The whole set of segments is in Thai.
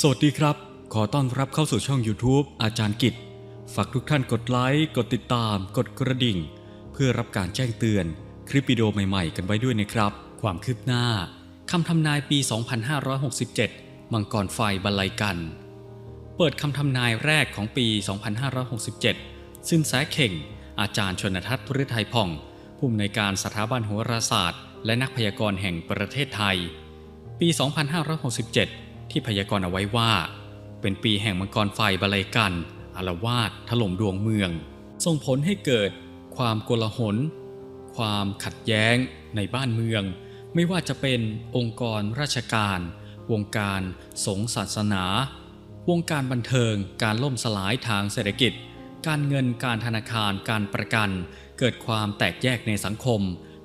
สวัสดีครับ ขอต้อนรับเข้าสู่ช่อง YouTube อาจารย์กิจ ฝากทุกท่านกดไลค์ กดติดตาม กดกระดิ่ง เพื่อรับการแจ้งเตือน คลิปวิดีโอใหม่ๆ กันไว้ด้วยนะครับ ความคืบหน้าคำทำนายปี 2567 มังกรไฟบรรลัยกัน เปิดคำทำนายแรกของปี 2567ซึ่งแสเข่ง อาจารย์ชนทัศน์ฤทัยผ่อง ผู้อำนวยการสถาบันโหราศาสตร์ และนักพยากรณ์แห่งประเทศไทย ปี 2567 ที่พยากรณ์เอาไว้ว่า เป็นปีแห่งมังกรไฟบาลัยกันอารวาสถล่มดวงเมือง ส่งผลให้เกิดความโกลาหล ความขัดแย้งในบ้านเมือง ไม่ว่าจะเป็นองค์กรราชการ วงการสงศาสนา วงการบันเทิง การล่มสลายทางเศรษฐกิจ การเงินการธนาคารการประกัน เกิดความแตกแยกในสังคม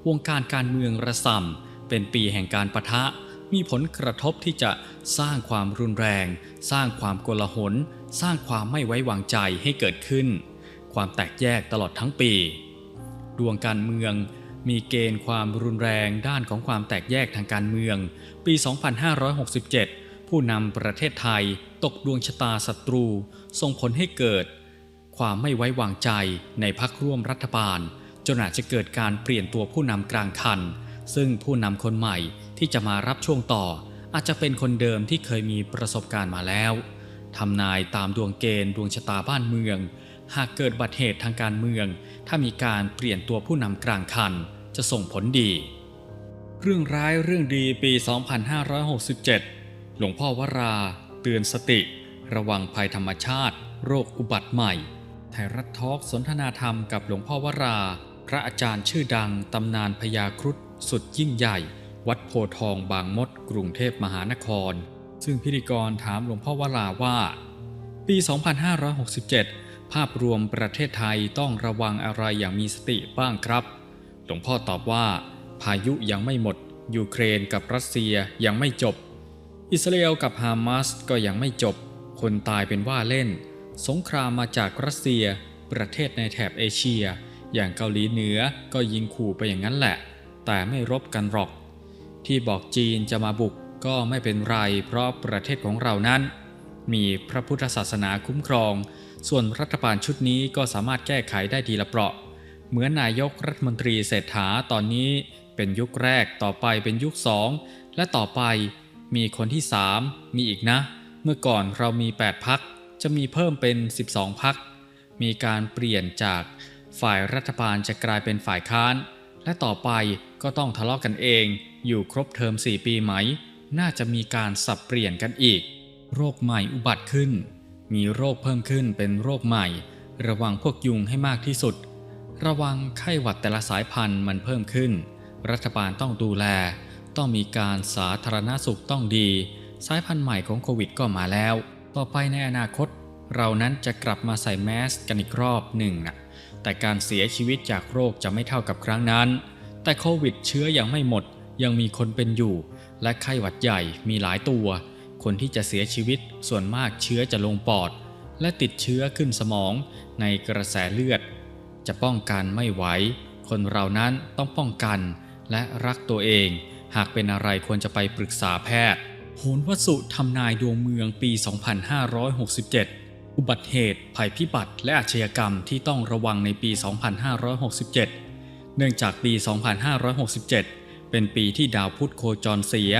วงการการเมืองระส่ำเป็นปีแห่งการประทะ มีผลกระทบที่จะสร้างความรุนแรง สร้างความโกลาหล สร้างความไม่ไว้วางใจให้เกิดขึ้น ความแตกแยกตลอดทั้งปี ดวงการเมืองมีเกณฑ์ความรุนแรงด้านของความแตกแยกทางการเมือง ปี 2567 ผู้นำประเทศไทยตกดวงชะตาศัตรู ส่งผลให้เกิด ความไม่ไว้วางใจในพักร่วมรัฐบาล จนอาจจะเกิดการเปลี่ยนตัวผู้นำกลางคัน ซึ่งผู้นำคนใหม่ ที่จะมารับช่วงต่อ อาจจะเป็นคนเดิมที่เคยมีประสบการณ์มาแล้วทำนายตามดวงเกณฑ์ดวงชะตาบ้านเมือง หากเกิดบัติเหตุทางการเมือง ถ้ามีการเปลี่ยนตัวผู้นำกลางคัน จะส่งผลดี เรื่องร้ายเรื่องดีปี 2567 หลวงพ่อวรา เตือนสติ ระวังภัยธรรมชาติ โรคอุบัติใหม่ ไทยรัฐทอล์กสนทนาธรรมกับหลวงพ่อวรา พระอาจารย์ชื่อดังตำนานพญาครุฑสุดยิ่งใหญ่ วัดโพทองบางมดกรุงเทพมหานคร ซึ่งพิธีกรถามหลวงพ่อวราว่า ปี 2567 ภาพรวมประเทศไทยต้องระวังอะไรอย่างมีสติบ้างครับ หลวงพ่อตอบว่า พายุยังไม่หมด ยูเครนกับรัสเซียยังไม่จบ อิสราเอลกับฮามาสก็ยังไม่จบ คนตายเป็นว่าเล่น สงครามมาจากรัสเซีย ประเทศในแถบเอเชีย อย่างเกาหลีเหนือก็ยิงขู่ไปอย่างนั้นแหละ แต่ไม่รบกันหรอก ที่บอกจีนจะมาบุกก็ไม่เป็นไร เพราะประเทศของเรานั้น มีพระพุทธศาสนาคุ้มครอง ส่วนรัฐบาลชุดนี้ก็สามารถแก้ไขได้ทีละเปราะ เหมือนนายกรัฐมนตรีเศรษฐาตอนนี้เป็นยุคแรกต่อไปเป็นยุคสองและต่อไปมีคนที่3มีอีกนะ เมื่อก่อนเรามี 8 พัก จะมีเพิ่มเป็น 12 พัก มีการเปลี่ยนจากฝ่ายรัฐบาลจะกลายเป็นฝ่ายค้าน และต่อไปก็ต้องทะเลาะกันเอง อยู่ครบเทอม 4 ปีไหม น่าจะมีการสับเปลี่ยนกันอีก โรคใหม่อุบัติขึ้น มีโรคเพิ่มขึ้นเป็นโรคใหม่ ระวังพวกยุงให้มากที่สุด ระวังไข้หวัดแต่ละสายพันธุ์มันเพิ่มขึ้น รัฐบาลต้องดูแล ต้องมีการสาธารณสุขต้องดี สายพันธุ์ใหม่ของโควิดก็มาแล้ว ต่อไปในอนาคต เรานั้นจะกลับมาใส่แมสกันอีกรอบหนึ่งนะ แต่การเสียชีวิตจากโรคจะไม่เท่ากับครั้งนั้น แต่โควิดเชื้อยังไม่หมด ยังมีคนเป็นอยู่ และไข้หวัดใหญ่มีหลายตัว คนที่จะเสียชีวิตส่วนมากเชื้อจะลงปอด และติดเชื้อขึ้นสมองในกระแสเลือด จะป้องกันไม่ไหว คนเรานั้นต้องป้องกันและรักตัวเอง หากเป็นอะไรควรจะไปปรึกษาแพทย์โหนวสุทำนายดวงเมืองปี 2567 อุบัติเหตุ ภัยพิบัติและอาชญากรรมที่ต้องระวังในปี 2567 เนื่องจากปี 2567 เป็นปีที่ดาวพุธโคจรเสีย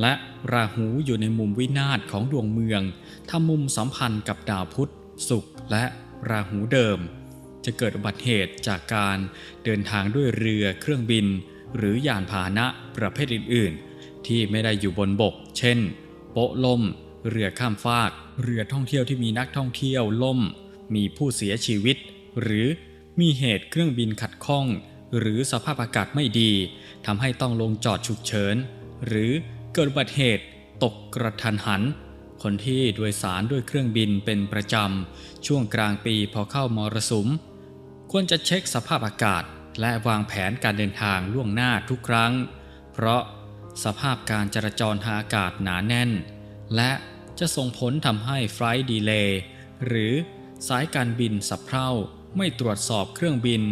และราหูอยู่ในมุมวินาศของดวงเมืองทำมุมสัมพันธ์กับดาวพุธศุกร์และราหูเดิม จะเกิดอุบัติเหตุจากการเดินทางด้วยเรือเครื่องบิน หรือยานพาหนะประเภทอื่น ๆ ที่ไม่ได้อยู่บนบก เช่น โป๊ะล่ม เรือข้ามฟาก เรือท่องเที่ยวที่มีนักท่องเที่ยวล่ม มีผู้เสียชีวิต หรือมีเหตุเครื่องบินขัดข้อง หรือสภาพอากาศไม่ดีทำให้ต้องลงจอดฉุกเฉิน หรือเกิดอุบัติเหตุตกกระทันหัน คนที่โดยสารด้วยเครื่องบินเป็นประจำ ช่วงกลางปีพอเข้ามรสุม ควรจะเช็คสภาพอากาศ และวางแผนการเดินทางล่วงหน้าทุกครั้ง เพราะสภาพการจราจรทางอากาศหนาแน่น และ จะส่งผลทำให้ไฟล์ดีเลย์หรือสายการบินสับเพร่าไม่ตรวจสอบเครื่องบิน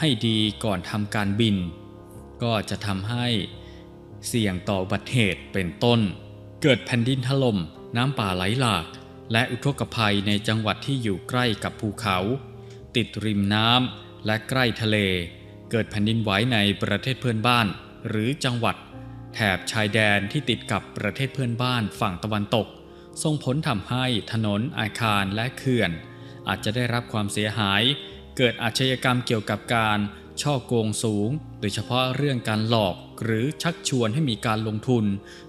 ให้ดีก่อนทำการบิน ก็จะทำให้เสี่ยงต่ออุบัติเหตุเป็นต้น เกิดแผ่นดินถล่มน้ำป่าไหลหลาก และอุทกภัยในจังหวัดที่อยู่ใกล้กับภูเขา ติดริมน้ำและใกล้ทะเล เกิดแผ่นดินไหวในประเทศเพื่อนบ้าน หรือจังหวัด แถบชายแดนที่ติดกับประเทศเพื่อนบ้านฝั่งตะวันตก ส่งผลทำให้ถนนอาคารและเขื่อน อาจจะได้รับความเสียหาย เกิดอาชญากรรมเกี่ยวกับการช่อโกงสูง โดยเฉพาะเรื่องการหลอกหรือชักชวนให้มีการลงทุน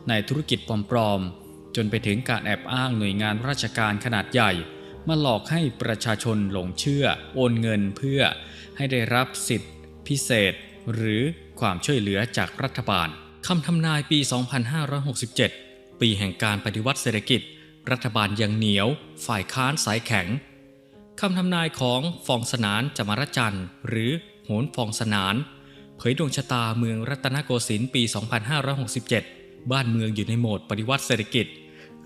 ในธุรกิจปลอมๆ จนไปถึงการแอบอ้างหน่วยงานราชการขนาดใหญ่ มาหลอกให้ประชาชนหลงเชื่อ โอนเงินเพื่อให้ได้รับสิทธิพิเศษ หรือความช่วยเหลือจากรัฐบาลคำทำนายปี 2567 ปีแห่งการปฏิวัติเศรษฐกิจ รัฐบาลยังเหนียว ฝ่ายค้านสายแข็งคำทำนายของฟองสนานจมรจันทร์ หรือโหนฟองสนาน เผยดวงชะตาเมืองรัตนโกสินทร์ปี 2567 บ้านเมืองอยู่ในโหมดปฏิวัติเศรษฐกิจ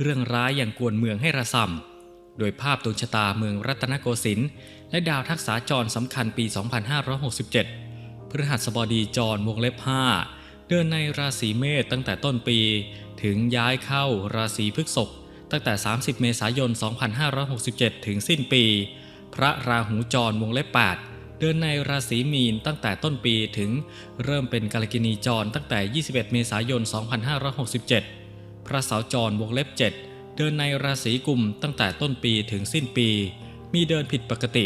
เรื่องร้ายอย่างกวนเมืองให้ระส่ำโดยภาพดวงชะตาเมืองรัตนโกสินทร์และดาวทักษาจรสำคัญปี 2567พฤหัสบดีจรวงเล็บ5 เดินในราศีเมษตั้งแต่ต้นปี ถึงย้ายเข้าราศีพฤษภตั้งแต่ 30 เมษายน 2567 ถึงสิ้นปี พระราหูจรวงเล็บ 8 เดินในราศีมีนตั้งแต่ต้นปีถึงเริ่มเป็นกาลกินีจรตั้งแต่ 21 เมษายน 2567 พระเสาจรวงเล็บ 7 เดินในราศีกุมตั้งแต่ต้นปีถึงสิ้นปี มีเดินผิดปกติ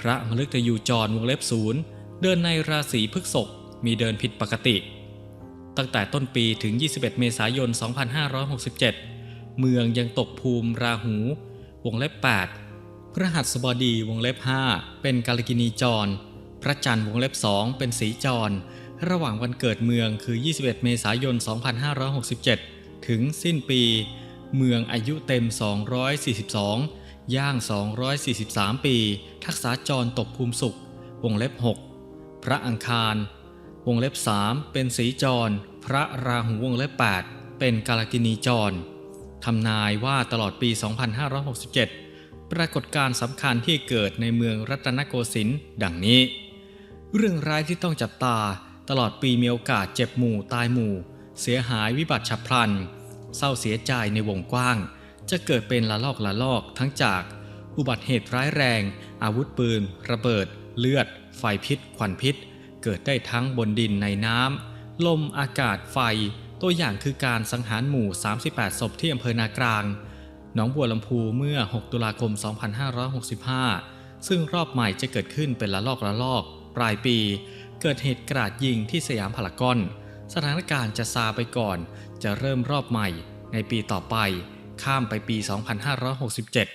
พระมฤตยูจรวงเล็บศูนย์เดินในราศีพฤษภมีเดินผิดปกติ ตั้งแต่ต้นปีถึง 21 เมษายน 2567 เมืองยังตกภูมิราหู วงเล็บ 8 พระหัสบดีวงเล็บ 5 เป็นกาลกินีจร พระจันทร์วงเล็บ 2 เป็นสีจร ระหว่างวันเกิดเมืองคือ 21 เมษายน 2567 ถึงสิ้นปี เมืองอายุเต็ม 242 ย่าง 243 ปี ทักษาจรตกภูมิสุข วงเล็บ 6 พระอังคาร วงเล็บ 3 เป็นสีจร พระราหูวงเล็บ 8 เป็นกาลกินีจรทำนายว่าตลอดปี 2567 ปรากฏการสำคัญที่เกิดในเมืองรัตนโกสินทร์ดังนี้ เรื่องร้ายที่ต้องจับตาตลอดปีมีโอกาสเจ็บหมู่ตายหมู่ เสียหายวิบัติฉับพลัน เศร้าเสียใจในวงกว้าง จะเกิดเป็นละลอกละลอกทั้งจาก อุบัติเหตุร้ายแรง อาวุธปืน ระเบิด เลือด ไฟพิษควันพิษ เกิดได้ทั้งบนดินในน้ำลมอากาศไฟ ตัวอย่างคือการสังหารหมู่ 38 ศพที่อำเภอนากลางหนองบัวลำพูเมื่อ 6 ตุลาคม 2565 ซึ่งรอบใหม่จะเกิดขึ้นเป็นละลอกละลอก ปลายปี เกิดเหตุกราดยิงที่สยามพารากอน สถานการณ์จะซาไปก่อน จะเริ่มรอบใหม่ในปีต่อไป ข้ามไปปี 2567